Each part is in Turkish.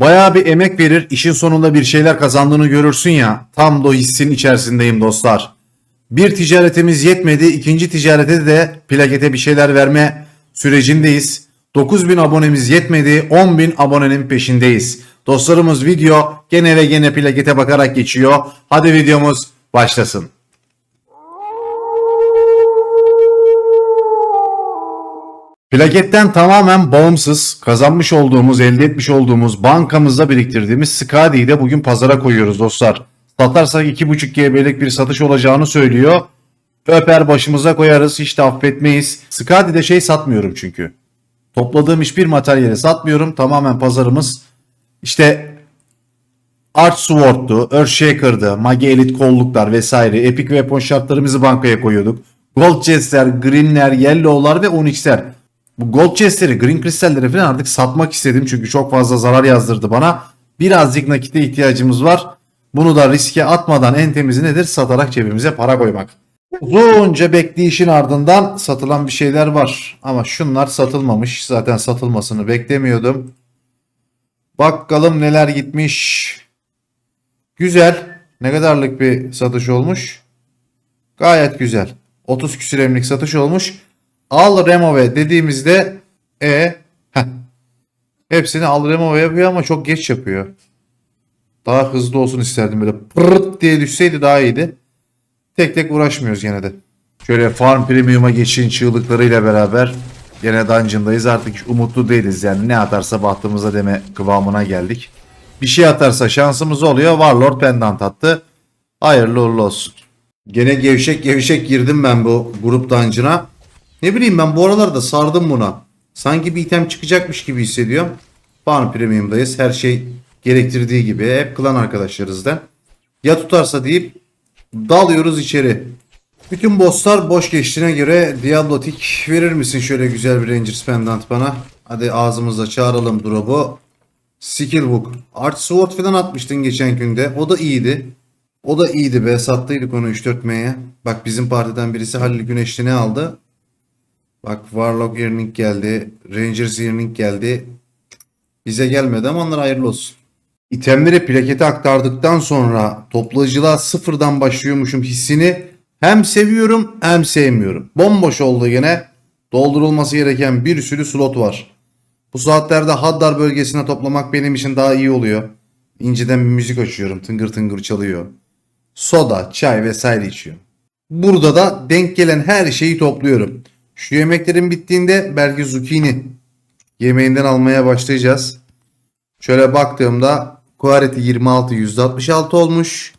Bayağı bir emek verir, işin sonunda bir şeyler kazandığını görürsün ya. Tam da o hissin içerisindeyim dostlar. Bir ticaretimiz yetmedi, ikinci ticarete de plakete bir şeyler verme sürecindeyiz. 9000 abonemiz yetmedi, 10.000 abonenin peşindeyiz. Dostlarımız video gene ve gene plakete bakarak geçiyor. Hadi videomuz başlasın. Plaketten tamamen bağımsız kazanmış olduğumuz, elde etmiş olduğumuz bankamızda biriktirdiğimiz Skadi'yi de bugün pazara koyuyoruz dostlar. Satarsak 2.5 GB'lik bir satış olacağını söylüyor. Öper başımıza koyarız hiç de affetmeyiz. Skadi'de şey satmıyorum çünkü. Topladığım hiçbir materyali satmıyorum. Tamamen pazarımız işte Art Sword'du, Earthshaker'dı, Magi Elite kolluklar vesaire. Epic Weapon şartlarımızı bankaya koyuyorduk. Gold Chest'ler, Green'ler, Yellow'lar ve Onyx'ler. Bu Gold Chest'leri, Green Crystal'leri falan artık satmak istedim. Çünkü çok fazla zarar yazdırdı bana. Birazcık nakite ihtiyacımız var. Bunu da riske atmadan en temizi nedir? Satarak cebimize para koymak. Uzunca bekleyişin ardından satılan bir şeyler var. Ama şunlar satılmamış. Zaten satılmasını beklemiyordum. Bakalım neler gitmiş. Güzel. Ne kadarlık bir satış olmuş? Gayet güzel. 30 küsür emlik satış olmuş. Al remove dediğimizde e heh. hepsini al remove yapıyor ama çok geç yapıyor. Daha hızlı olsun isterdim böyle pırırt diye düşseydi daha iyiydi. Tek tek uğraşmıyoruz gene de. Şöyle Farm Premium'a geçin çığlıklarıyla beraber gene Dungeon'dayız. Artık umutlu değiliz yani ne atarsa bahtımıza deme kıvamına geldik. Bir şey atarsa şansımız oluyor. Warlord Pendant attı. Hayırlı uğurlu olsun. Gene gevşek gevşek girdim ben bu grup Dungeon'a. Ne bileyim ben bu aralarda sardım buna. Sanki bir item çıkacakmış gibi hissediyorum. Farm Premium'dayız. Her şey gerektirdiği gibi. Hep klan arkadaşlarızdan. Ya tutarsa deyip dalıyoruz içeri. Bütün bosslar boş geçtiğine göre Diablo Tick verir misin şöyle güzel bir Rangers Pendant bana? Hadi ağzımızla çağıralım drop'u. Skill Book. Art Sword falan atmıştın geçen günde. O da iyiydi. O da iyiydi be. Sattıydık onu 3-4 Bak bizim partiden birisi Halil Güneşli ne aldı? Bak Warlock Earning geldi. Rangers Earning geldi. Bize gelmedi ama onlar hayırlı olsun. İtemleri plakete aktardıktan sonra toplayıcılığa sıfırdan başlıyormuşum hissini hem seviyorum hem sevmiyorum. Bomboş oldu gene. Doldurulması gereken bir sürü slot var. Bu saatlerde Haddar bölgesine toplamak benim için daha iyi oluyor. İnceden bir müzik açıyorum. Tıngır tıngır çalıyor. Soda, çay vesaire içiyorum. Burada da denk gelen her şeyi topluyorum. Şu yemeklerin bittiğinde belki zucchini yemeğinden almaya başlayacağız. Şöyle baktığımda Kuareti 26 %66 olmuş.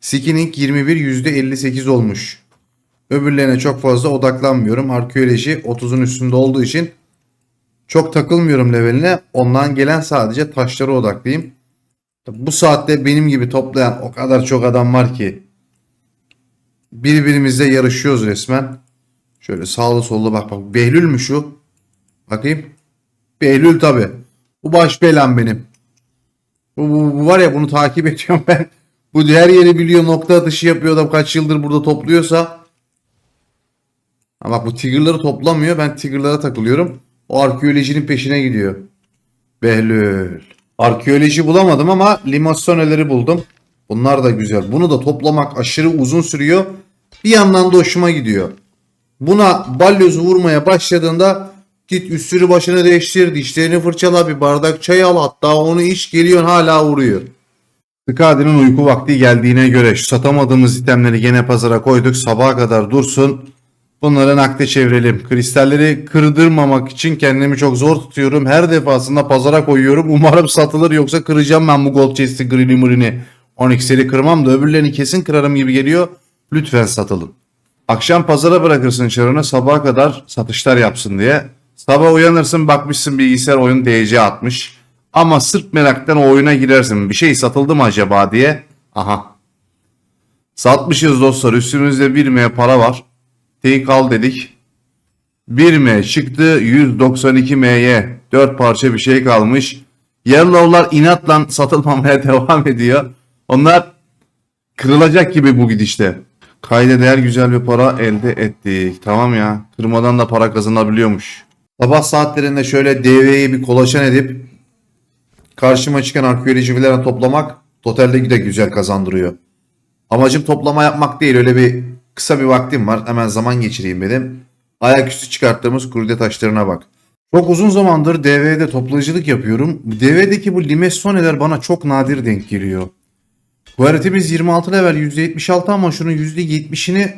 Skinning 21 %58 olmuş. Öbürlerine çok fazla odaklanmıyorum. Arkeoloji 30'un üstünde olduğu için çok takılmıyorum leveline. Ondan gelen sadece taşlara odaklıyım. Bu saatte benim gibi toplayan o kadar çok adam var ki birbirimizle yarışıyoruz resmen. Şöyle sağlı sollu bak bak. Behlül mü şu? Bakayım. Behlül tabi. Bu baş belam benim. Bu, bu, bu var ya bunu takip ediyorum ben. Bu her yeri biliyor nokta atışı yapıyor adam kaç yıldır burada topluyorsa. Ha bak bu Tigger'ları toplamıyor. Ben Tigger'lara takılıyorum. O arkeolojinin peşine gidiyor. Behlül. Arkeoloji bulamadım ama limassoneleri buldum. Bunlar da güzel. Bunu da toplamak aşırı uzun sürüyor. Bir yandan da hoşuma gidiyor. Buna balyozu vurmaya başladığında git üstünü başını değiştir, dişlerini fırçala, bir bardak çay al hatta onu iç geliyorsun hala vuruyor. Skadi'nin uyku vakti geldiğine göre satamadığımız itemleri gene pazara koyduk. Sabaha kadar dursun. Bunları nakde çevirelim. Kristalleri kırdırmamak için kendimi çok zor tutuyorum. Her defasında pazara koyuyorum. Umarım satılır yoksa kıracağım ben bu gold chest'i green'i mırını. Onyx'leri kırmam da öbürlerini kesin kırarım gibi geliyor. Lütfen satılın. Akşam pazara bırakırsın çarını sabaha kadar satışlar yapsın diye. Sabah uyanırsın bakmışsın bilgisayar oyun DC atmış. Ama sırf meraktan o oyuna girersin. Bir şey satıldı mı acaba diye. Aha. Satmışız dostlar. Üstümüzde 1 M para var. Take al dedik. 1 M çıktı. 192 M'ye 4 parça bir şey kalmış. Yellow'lar inatla satılmamaya devam ediyor. Onlar kırılacak gibi bu gidişte. Kayda değer güzel bir para elde ettik. Tamam ya. Kırmadan da para kazanabiliyormuş. Sabah saatlerinde şöyle DV'yi bir kolaçan edip karşıma çıkan arkeoloji falan toplamak totalde de güzel kazandırıyor. Amacım toplama yapmak değil öyle bir kısa bir vaktim var hemen zaman geçireyim dedim. Ayaküstü çıkarttığımız kurde taşlarına bak. Çok uzun zamandır DV'de toplayıcılık yapıyorum. DV'deki bu limestoneler bana çok nadir denk geliyor. Bu haritimiz 26 level %76 ama şunun %70'ini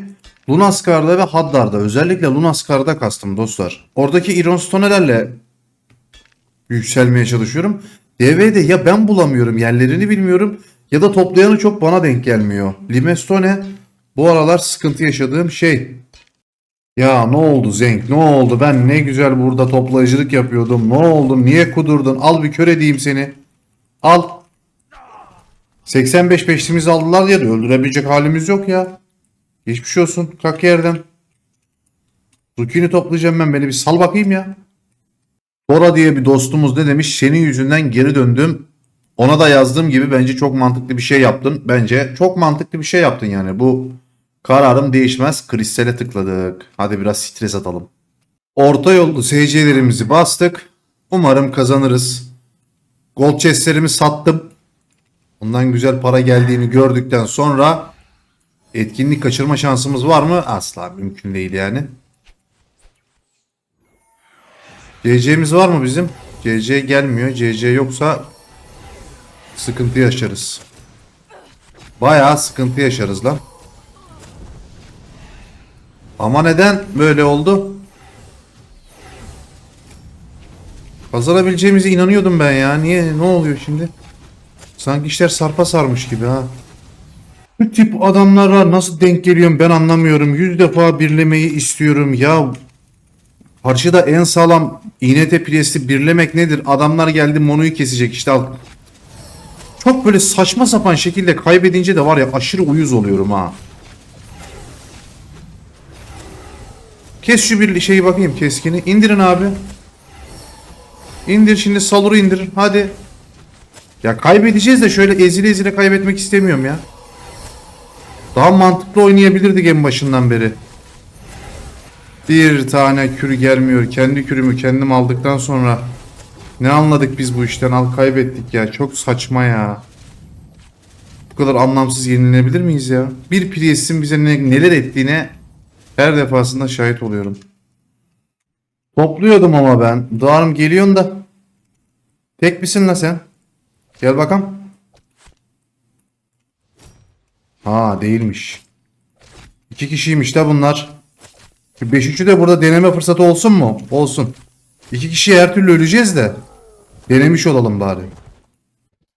Lunaskar'da ve Haddar'da özellikle Lunaskar'da kastım dostlar. Oradaki Ironstone'lerle yükselmeye çalışıyorum. DV'de ya ben bulamıyorum yerlerini bilmiyorum ya da toplayanı çok bana denk gelmiyor. Limestone bu aralar sıkıntı yaşadığım şey. Ya ne oldu Zenk ne oldu ben ne güzel burada toplayıcılık yapıyordum ne oldu niye kudurdun al bir kör edeyim seni. Al. 85 beşimizi aldılar ya da öldürebilecek halimiz yok ya. Geçmiş olsun kalk yerden. Zucchini toplayacağım ben beni bir sal bakayım ya. Dora diye bir dostumuz ne demiş? Senin yüzünden geri döndüm. Ona da yazdığım gibi bence çok mantıklı bir şey yaptın. Bence çok mantıklı bir şey yaptın yani. Bu kararım değişmez. Kristale tıkladık. Hadi biraz stres atalım. Orta yollu SC'lerimizi bastık. Umarım kazanırız. Gold chestlerimi sattım. Ondan güzel para geldiğini gördükten sonra etkinlik kaçırma şansımız var mı? Asla mümkün değil yani. CC'miz var mı bizim? CC gelmiyor. CC yoksa sıkıntı yaşarız. Bayağı sıkıntı yaşarız lan. Ama neden böyle oldu? Kazanabileceğimize inanıyordum ben ya. Niye? Ne oluyor şimdi? Sanki işler sarpa sarmış gibi ha. Bu tip adamlara nasıl denk geliyorum ben anlamıyorum. Yüz defa birlemeyi istiyorum. Ya Karşıda en sağlam iğnete presi birlemek nedir? Adamlar geldi monoyu kesecek işte al. Çok böyle saçma sapan şekilde kaybedince de var ya aşırı uyuz oluyorum ha. Kes şu bir şeyi bakayım keskini. İndirin abi. İndir şimdi saluru indirin. Hadi. Ya kaybedeceğiz de şöyle ezile ezile kaybetmek istemiyorum ya. Daha mantıklı oynayabilirdik en başından beri. Bir tane kür gelmiyor. Kendi kürümü kendim aldıktan sonra ne anladık biz bu işten? Al kaybettik ya. Çok saçma ya. Bu kadar anlamsız yenilebilir miyiz ya? Bir Priest'in bize ne- neler ettiğine her defasında şahit oluyorum. Topluyordum ama ben. Doğanım geliyorsun da. Tek misin la sen? Gel bakalım. Ha değilmiş. İki kişiymiş de bunlar. Beşinci de burada deneme fırsatı olsun mu? Olsun. İki kişi her türlü öleceğiz de. Denemiş olalım bari.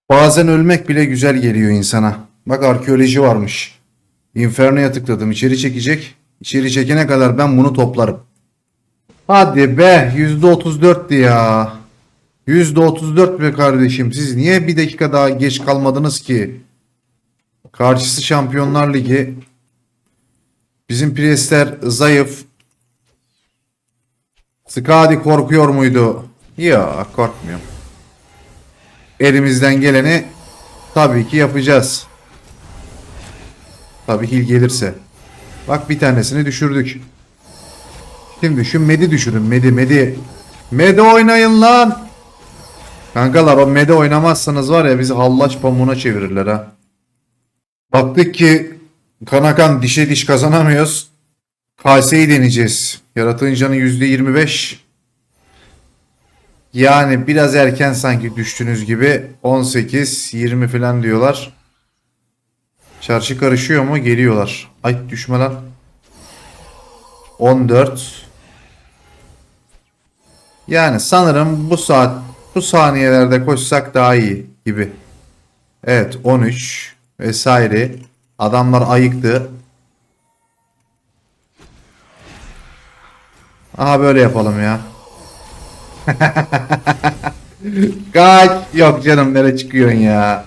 Bazen ölmek bile güzel geliyor insana. Bak arkeoloji varmış. Inferno'ya tıkladım. İçeri çekecek. İçeri çekene kadar ben bunu toplarım. Hadi be. %34'tü ya. %34 be kardeşim. Siz niye bir dakika daha geç kalmadınız ki? Karşısı Şampiyonlar Ligi. Bizim presler zayıf. Skadi korkuyor muydu? Yok korkmuyorum. Elimizden geleni tabii ki yapacağız. Tabii hil gelirse. Bak bir tanesini düşürdük. Şimdi şu Med'i düşürün. Med'i Med'i. Med'i oynayın lan. Kankalar o Med'i oynamazsanız var ya bizi hallaç pamuğuna çevirirler ha. Baktık ki Kanakan dişe diş kazanamıyoruz. Kase'yi deneyeceğiz. Yaratığın canı %25. Yani biraz erken sanki düştünüz gibi. 18, 20 falan diyorlar. Çarşı karışıyor mu? Geliyorlar. Ay düşme lan. 14. Yani sanırım bu saat bu saniyelerde koşsak daha iyi gibi. Evet 13 vesaire. Adamlar ayıktı. Aha böyle yapalım ya. Kaç. Yok canım nereye çıkıyorsun ya.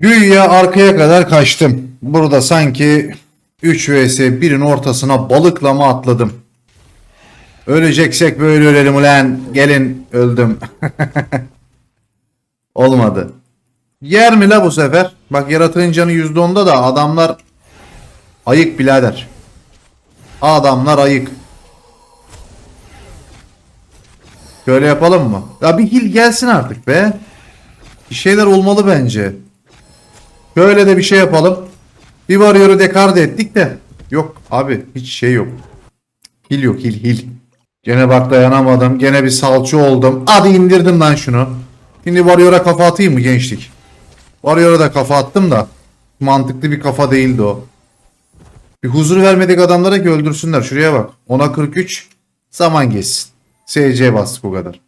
Güya arkaya kadar kaçtım. Burada sanki 3 vs 1'in ortasına balıklama atladım. Öleceksek böyle ölelim ulan. Gelin öldüm. Olmadı. Yer mi la bu sefer? Bak yaratığın canı %10'da da adamlar ayık birader. Adamlar ayık. Şöyle yapalım mı? Ya bir hil gelsin artık be. Bir şeyler olmalı bence. Böyle de bir şey yapalım. Bir varyoru dekarde ettik de. Yok abi hiç şey yok. Hil yok hil hil. Gene bak dayanamadım. Gene bir salçı oldum. Hadi indirdim lan şunu. Şimdi varıyora kafa atayım mı gençlik? Varıyora da kafa attım da. Mantıklı bir kafa değildi o. Bir huzur vermedik adamlara ki öldürsünler. Şuraya bak. Ona 43. Zaman geçsin. SC bastık o kadar.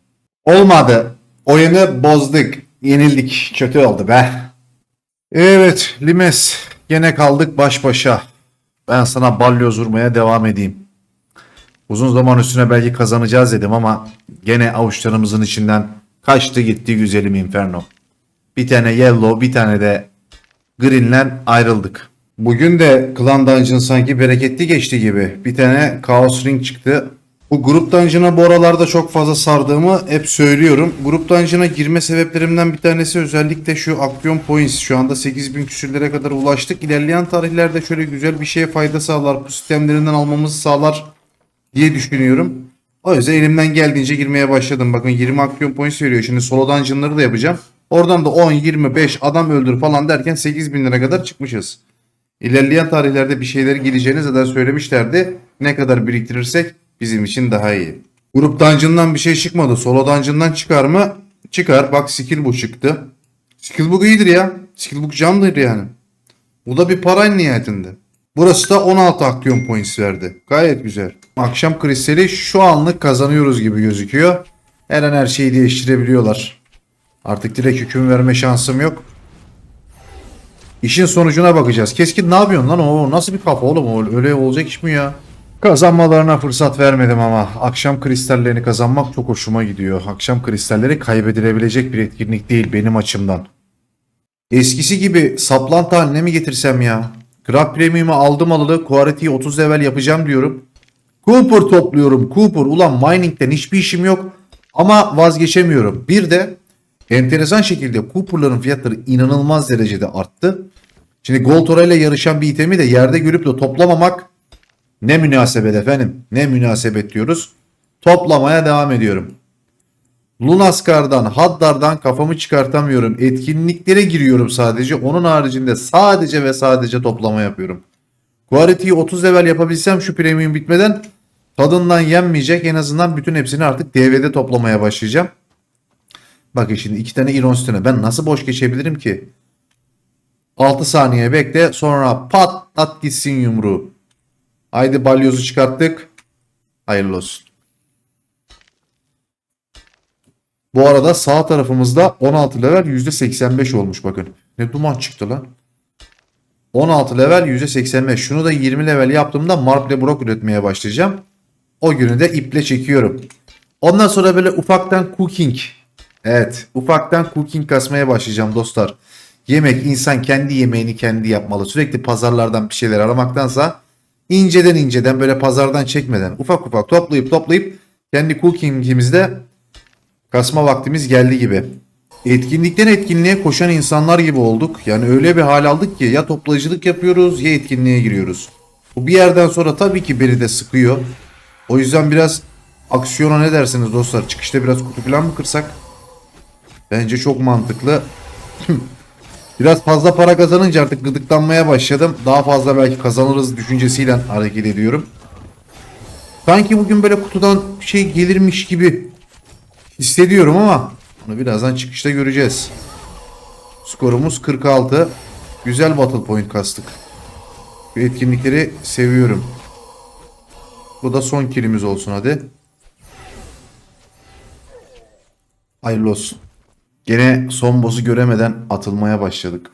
Olmadı. Oyunu bozduk. Yenildik. Kötü oldu be. Evet Limes. Gene kaldık baş başa. Ben sana balyoz vurmaya devam edeyim. Uzun zaman üstüne belki kazanacağız dedim ama gene avuçlarımızın içinden kaçtı gitti güzelim Inferno. Bir tane Yellow bir tane de Green'len ayrıldık. Bugün de Clan Dungeon sanki bereketli geçti gibi. Bir tane Chaos Ring çıktı. Bu grup dungeon'a bu aralarda çok fazla sardığımı hep söylüyorum. Grup dungeon'a girme sebeplerimden bir tanesi özellikle şu Action Points. Şu anda 8000 küsürlere kadar ulaştık. İlerleyen tarihlerde şöyle güzel bir şeye fayda sağlar. Bu sistemlerinden almamızı sağlar diye düşünüyorum. O yüzden elimden geldiğince girmeye başladım. Bakın 20 Action Points veriyor. Şimdi solo dungeon'ları da yapacağım. Oradan da 10, 25 adam öldür falan derken 8000 lira kadar çıkmışız. İlerleyen tarihlerde bir şeyler geleceğini zaten söylemişlerdi. Ne kadar biriktirirsek bizim için daha iyi. Grup dungeon'dan bir şey çıkmadı. Solo dungeon'dan çıkar mı? Çıkar. Bak skill bu çıktı. Skill book iyidir ya. Skill book candır yani. Bu da bir para nihayetinde. Burası da 16 aksiyon points verdi. Gayet güzel. Akşam kristali şu anlık kazanıyoruz gibi gözüküyor. Her an her şeyi değiştirebiliyorlar. Artık direkt hüküm verme şansım yok. İşin sonucuna bakacağız. Keskin ne yapıyorsun lan o? Nasıl bir kafa oğlum? Öyle olacak iş mi ya? Kazanmalarına fırsat vermedim ama akşam kristallerini kazanmak çok hoşuma gidiyor. Akşam kristalleri kaybedilebilecek bir etkinlik değil benim açımdan. Eskisi gibi saplantı haline mi getirsem ya? Grand Premium'u aldım alalı Quality'yi 30 level yapacağım diyorum. Cooper topluyorum Cooper. Ulan mining'den hiçbir işim yok. Ama vazgeçemiyorum. Bir de enteresan şekilde Cooper'ların fiyatları inanılmaz derecede arttı. Şimdi Gold ile yarışan bir itemi de yerde görüp de toplamamak ne münasebet efendim. Ne münasebet diyoruz. Toplamaya devam ediyorum. Lunaskar'dan, Haddar'dan kafamı çıkartamıyorum. Etkinliklere giriyorum sadece. Onun haricinde sadece ve sadece toplama yapıyorum. Quality'yi 30 level yapabilsem şu premium bitmeden tadından yenmeyecek. En azından bütün hepsini artık DV'de toplamaya başlayacağım. Bakın şimdi iki tane Iron Stone'e ben nasıl boş geçebilirim ki? 6 saniye bekle sonra pat at gitsin yumruğu. Haydi balyozu çıkarttık. Hayırlı olsun. Bu arada sağ tarafımızda 16 level %85 olmuş bakın. Ne duman çıktı lan. 16 level %85. Şunu da 20 level yaptığımda Marple Brock üretmeye başlayacağım. O günü de iple çekiyorum. Ondan sonra böyle ufaktan cooking. Evet ufaktan cooking kasmaya başlayacağım dostlar. Yemek insan kendi yemeğini kendi yapmalı. Sürekli pazarlardan bir şeyler aramaktansa inceden inceden böyle pazardan çekmeden ufak ufak toplayıp toplayıp kendi cooking'imizde kasma vaktimiz geldi gibi. Etkinlikten etkinliğe koşan insanlar gibi olduk. Yani öyle bir hal aldık ki ya toplayıcılık yapıyoruz ya etkinliğe giriyoruz. Bu bir yerden sonra tabii ki beni de sıkıyor. O yüzden biraz aksiyona ne dersiniz dostlar? Çıkışta biraz kutu falan mı kırsak? Bence çok mantıklı. biraz fazla para kazanınca artık gıdıklanmaya başladım. Daha fazla belki kazanırız düşüncesiyle hareket ediyorum. Sanki bugün böyle kutudan şey gelirmiş gibi hissediyorum ama bunu birazdan çıkışta göreceğiz. Skorumuz 46. Güzel battle point kastık. Bu etkinlikleri seviyorum. Bu da son kilimiz olsun hadi. Hayırlı olsun. Gene son boss'u göremeden atılmaya başladık.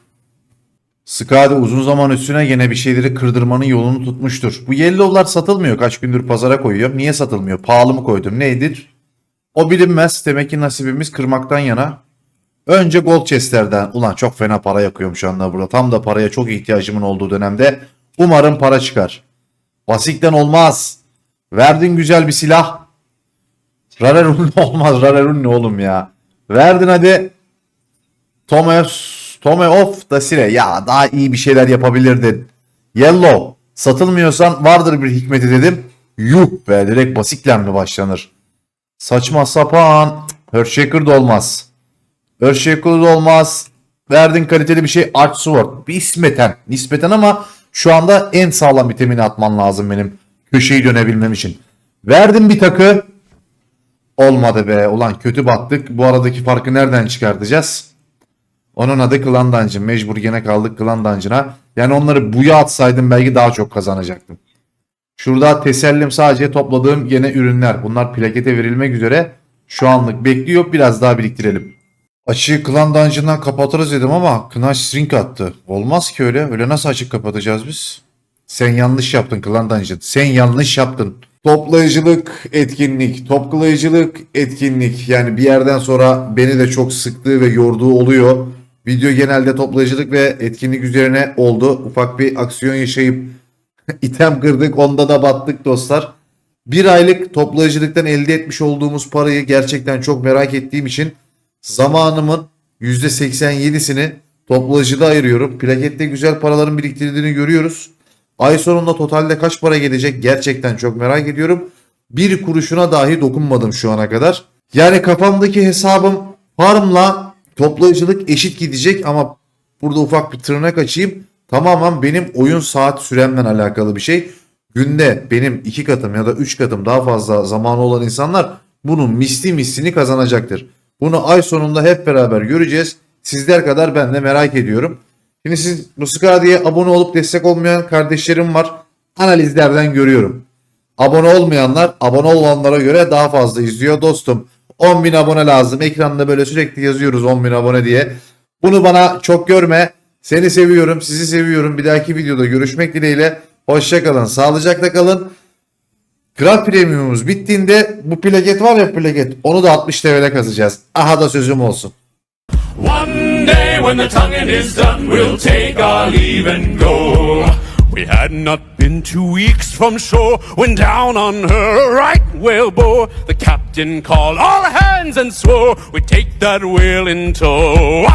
Skadi uzun zaman üstüne gene bir şeyleri kırdırmanın yolunu tutmuştur. Bu yellow'lar satılmıyor. Kaç gündür pazara koyuyorum. Niye satılmıyor? Pahalı mı koydum? Neydir? O bilinmez. Demek ki nasibimiz kırmaktan yana. Önce gold chestlerden. Ulan çok fena para yakıyorum şu anda burada. Tam da paraya çok ihtiyacımın olduğu dönemde. Umarım para çıkar. Basikten olmaz. Verdin güzel bir silah. Rarerun olmaz. Rarerun ne oğlum ya. Verdin hadi. Tome, Tome of da sile. Ya daha iyi bir şeyler yapabilirdin. Yellow. Satılmıyorsan vardır bir hikmeti dedim. Yuh be direkt basikle başlanır? Saçma sapan. Earthshaker da olmaz. Earthshaker da olmaz. Verdin kaliteli bir şey Arch Sword. Nispeten. Nispeten ama şu anda en sağlam itemini atman lazım benim. Köşeyi dönebilmem için. Verdim bir takı. Olmadı be. Ulan kötü battık. Bu aradaki farkı nereden çıkartacağız? Onun adı Clan Dungeon. Mecbur gene kaldık Clan Dungeon'a. Yani onları buya atsaydım belki daha çok kazanacaktım. Şurada tesellim sadece topladığım yine ürünler. Bunlar plakete verilmek üzere. Şu anlık bekliyor. Biraz daha biriktirelim. Açığı Clan Dungeon'dan kapatırız dedim ama Knight String attı. Olmaz ki öyle. Öyle nasıl açık kapatacağız biz? Sen yanlış yaptın Clan Dungeon. Sen yanlış yaptın. Toplayıcılık, etkinlik, toplayıcılık, etkinlik. Yani bir yerden sonra beni de çok sıktığı ve yorduğu oluyor. Video genelde toplayıcılık ve etkinlik üzerine oldu. Ufak bir aksiyon yaşayıp item kırdık. Onda da battık dostlar. Bir aylık toplayıcılıktan elde etmiş olduğumuz parayı gerçekten çok merak ettiğim için zamanımın %87'sini toplayıcıda ayırıyorum. Plakette güzel paraların biriktirdiğini görüyoruz. Ay sonunda totalde kaç para gelecek gerçekten çok merak ediyorum. Bir kuruşuna dahi dokunmadım şu ana kadar. Yani kafamdaki hesabım farmla toplayıcılık eşit gidecek ama burada ufak bir tırnak açayım. Tamamen benim oyun saat süremle alakalı bir şey. Günde benim iki katım ya da üç katım daha fazla zamanı olan insanlar bunun misli mislini kazanacaktır. Bunu ay sonunda hep beraber göreceğiz. Sizler kadar ben de merak ediyorum. Şimdi siz bu diye abone olup destek olmayan kardeşlerim var. Analizlerden görüyorum. Abone olmayanlar abone olanlara göre daha fazla izliyor dostum. 10.000 abone lazım. Ekranda böyle sürekli yazıyoruz 10.000 abone diye. Bunu bana çok görme. Seni seviyorum, sizi seviyorum. Bir dahaki videoda görüşmek dileğiyle. Hoşçakalın, sağlıcakla kalın. Kral Premium'umuz bittiğinde bu plaket var ya plaket onu da 60 TL'de kazacağız. Aha da sözüm olsun. One day when the tonguing is done, we'll take our leave and go. We had not been two weeks from shore when down on her right whale bore. The captain called all hands and swore we'd take that whale in tow.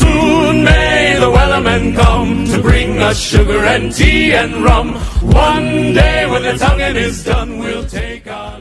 Soon may the wellermen come to bring us sugar and tea and rum. One day when the tonguing is done, we'll take our